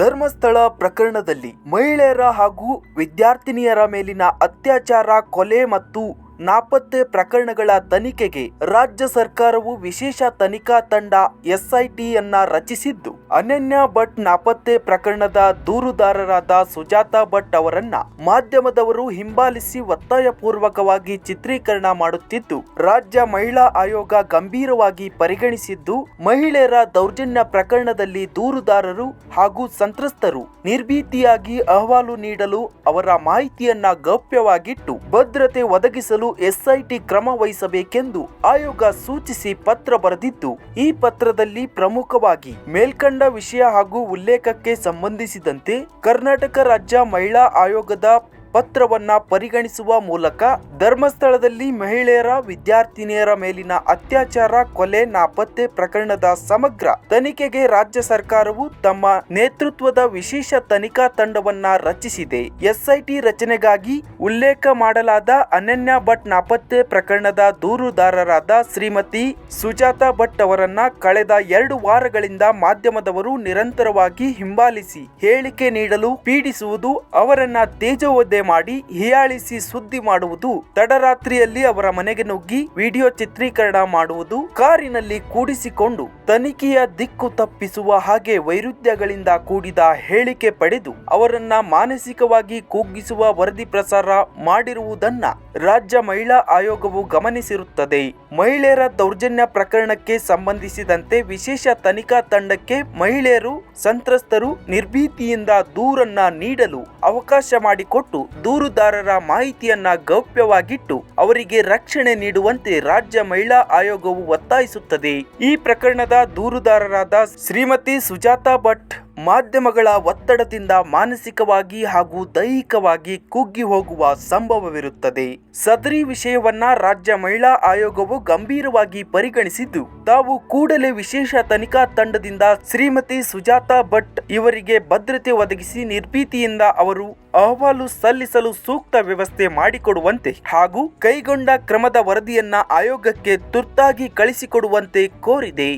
ಧರ್ಮಸ್ಥಳ ಪ್ರಕರಣದಲ್ಲಿ ಮಹಿಳೆಯರ ಹಾಗೂ ವಿದ್ಯಾರ್ಥಿನಿಯರ ಮೇಲಿನ ಅತ್ಯಾಚಾರ ಕೊಲೆ ಮತ್ತು ನಾಪತ್ತೆ ಪ್ರಕರಣಗಳ ತನಿಖೆಗೆ ರಾಜ್ಯ ಸರ್ಕಾರವು ವಿಶೇಷ ತನಿಖಾ ತಂಡ ಎಸ್ಐಟಿಯನ್ನ ರಚಿಸಿದ್ದು. ಅನನ್ಯ ಭಟ್ ನಾಪತ್ತೆ ಪ್ರಕರಣದ ದೂರುದಾರರಾದ ಸುಜಾತಾ ಭಟ್ ಅವರನ್ನ ಮಾಧ್ಯಮದವರು ಹಿಂಬಾಲಿಸಿ ಒತ್ತಾಯಪೂರ್ವಕವಾಗಿ ಚಿತ್ರೀಕರಣ ಮಾಡುತ್ತಿದ್ದು, ರಾಜ್ಯ ಮಹಿಳಾ ಆಯೋಗ ಗಂಭೀರವಾಗಿ ಪರಿಗಣಿಸಿದ್ದು, ಮಹಿಳೆಯರ ದೌರ್ಜನ್ಯ ಪ್ರಕರಣದಲ್ಲಿ ದೂರುದಾರರು ಹಾಗೂ ಸಂತ್ರಸ್ತರು ನಿರ್ಭೀತಿಯಾಗಿ ಅಹವಾಲು ನೀಡಲು ಅವರ ಮಾಹಿತಿಯನ್ನ ಗೌಪ್ಯವಾಗಿಟ್ಟು, ಭದ್ರತೆ ಒದಗಿಸಲು ಎಸ್ಐಟಿ ಕ್ರಮ ವಹಿಸಬೇಕೆಂದು ಆಯೋಗ ಸೂಚಿಸಿ ಪತ್ರ ಬರೆದಿದ್ದು ಈ ಪತ್ರದಲ್ಲಿ ಪ್ರಮುಖವಾಗಿ ಮೇಲ್ಕಂಡ ವಿಷಯ ಹಾಗೂ ಉಲ್ಲೇಖಕ್ಕೆ ಸಂಬಂಧಿಸಿದಂತೆ ಕರ್ನಾಟಕ ರಾಜ್ಯ ಮಹಿಳಾ ಆಯೋಗದ ಪತ್ರವನ್ನ ಪರಿಗಣಿಸುವ ಮೂಲಕ ಧರ್ಮಸ್ಥಳದಲ್ಲಿ ಮಹಿಳೆಯರ, ವಿದ್ಯಾರ್ಥಿನಿಯರ ಮೇಲಿನ ಅತ್ಯಾಚಾರ, ಕೊಲೆ, ನಾಪತ್ತೆ ಪ್ರಕರಣದ ಸಮಗ್ರ ತನಿಖೆಗೆ ರಾಜ್ಯ ಸರ್ಕಾರವು ತಮ್ಮ ನೇತೃತ್ವದ ವಿಶೇಷ ತನಿಖಾ ತಂಡವನ್ನ ರಚಿಸಿದೆ. ಎಸ್ಐಟಿ ರಚನೆಗಾಗಿ ಉಲ್ಲೇಖ ಮಾಡಲಾದ ಅನನ್ಯ ಭಟ್ ನಾಪತ್ತೆ ಪ್ರಕರಣದ ದೂರುದಾರರಾದ ಶ್ರೀಮತಿ ಸುಜಾತಾ ಭಟ್ ಅವರನ್ನ ಕಳೆದ ಎರಡು ವಾರಗಳಿಂದ ಮಾಧ್ಯಮದವರು ನಿರಂತರವಾಗಿ ಹಿಂಬಾಲಿಸಿ ಹೇಳಿಕೆ ನೀಡಲು ಪೀಡಿಸುವುದು ಅವರನ್ನ ತೇಜೋವಧೆ ಮಾಡಿ ಹೀಯಾಳಿಸಿ ಸುದ್ದಿ ಮಾಡುವುದು ತಡರಾತ್ರಿಯಲ್ಲಿ ಅವರ ಮನೆಗೆ ನುಗ್ಗಿ ವಿಡಿಯೋ ಚಿತ್ರೀಕರಣ ಮಾಡುವುದು ಕಾರಿನಲ್ಲಿ ಕೂಡಿಸಿಕೊಂಡು ತನಿಖೆಯ ದಿಕ್ಕು ತಪ್ಪಿಸುವ ಹಾಗೆ ವೈರುಧ್ಯಗಳಿಂದ ಕೂಡಿದ ಹೇಳಿಕೆ ಪಡೆದು ಅವರನ್ನ ಮಾನಸಿಕವಾಗಿ ಕುಗ್ಗಿಸುವ ವರದಿ ಪ್ರಸಾರ ಮಾಡಿರುವುದನ್ನ ರಾಜ್ಯ ಮಹಿಳಾ ಆಯೋಗವು ಗಮನಿಸಿರುತ್ತದೆ. ಮಹಿಳೆಯರ ದೌರ್ಜನ್ಯ ಪ್ರಕರಣಕ್ಕೆ ಸಂಬಂಧಿಸಿದಂತೆ ವಿಶೇಷ ತನಿಖಾ ತಂಡಕ್ಕೆ ಮಹಿಳೆಯರು, ಸಂತ್ರಸ್ತರು ನಿರ್ಭೀತಿಯಿಂದ ದೂರನ್ನ ನೀಡಲು ಅವಕಾಶ ಮಾಡಿಕೊಟ್ಟು ದೂರುದಾರರ ಮಾಹಿತಿಯನ್ನ ಗೌಪ್ಯವಾಗಿಟ್ಟು ಅವರಿಗೆ ರಕ್ಷಣೆ ನೀಡುವಂತೆ ರಾಜ್ಯ ಮಹಿಳಾ ಆಯೋಗವು ಒತ್ತಾಯಿಸುತ್ತದೆ. ಈ ಪ್ರಕರಣದ ದೂರುದಾರರಾದ ಶ್ರೀಮತಿ ಸುಜಾತಾ ಭಟ್ ಮಾಧ್ಯಮಗಳ ಒತ್ತಡದಿಂದ ಮಾನಸಿಕವಾಗಿ ಹಾಗೂ ದೈಹಿಕವಾಗಿ ಕುಗ್ಗಿ ಹೋಗುವ ಸಂಭವವಿರುತ್ತದೆ. ಸದರಿ ವಿಷಯವನ್ನ ರಾಜ್ಯ ಮಹಿಳಾ ಆಯೋಗವು ಗಂಭೀರವಾಗಿ ಪರಿಗಣಿಸಿದ್ದು, ತಾವು ಕೂಡಲೇ ವಿಶೇಷ ತನಿಖಾ ತಂಡದಿಂದ ಶ್ರೀಮತಿ ಸುಜಾತಾ ಭಟ್ ಇವರಿಗೆ ಭದ್ರತೆ ಒದಗಿಸಿ ನಿರ್ಭೀತಿಯಿಂದ ಅವರು ಅಹವಾಲು ಸಲ್ಲಿಸಲು ಸೂಕ್ತ ವ್ಯವಸ್ಥೆ ಮಾಡಿಕೊಡುವಂತೆ ಹಾಗೂ ಕೈಗೊಂಡ ಕ್ರಮದ ವರದಿಯನ್ನ ಆಯೋಗಕ್ಕೆ ತುರ್ತಾಗಿ ಕಳಿಸಿಕೊಡುವಂತೆ ಕೋರಿದೆ.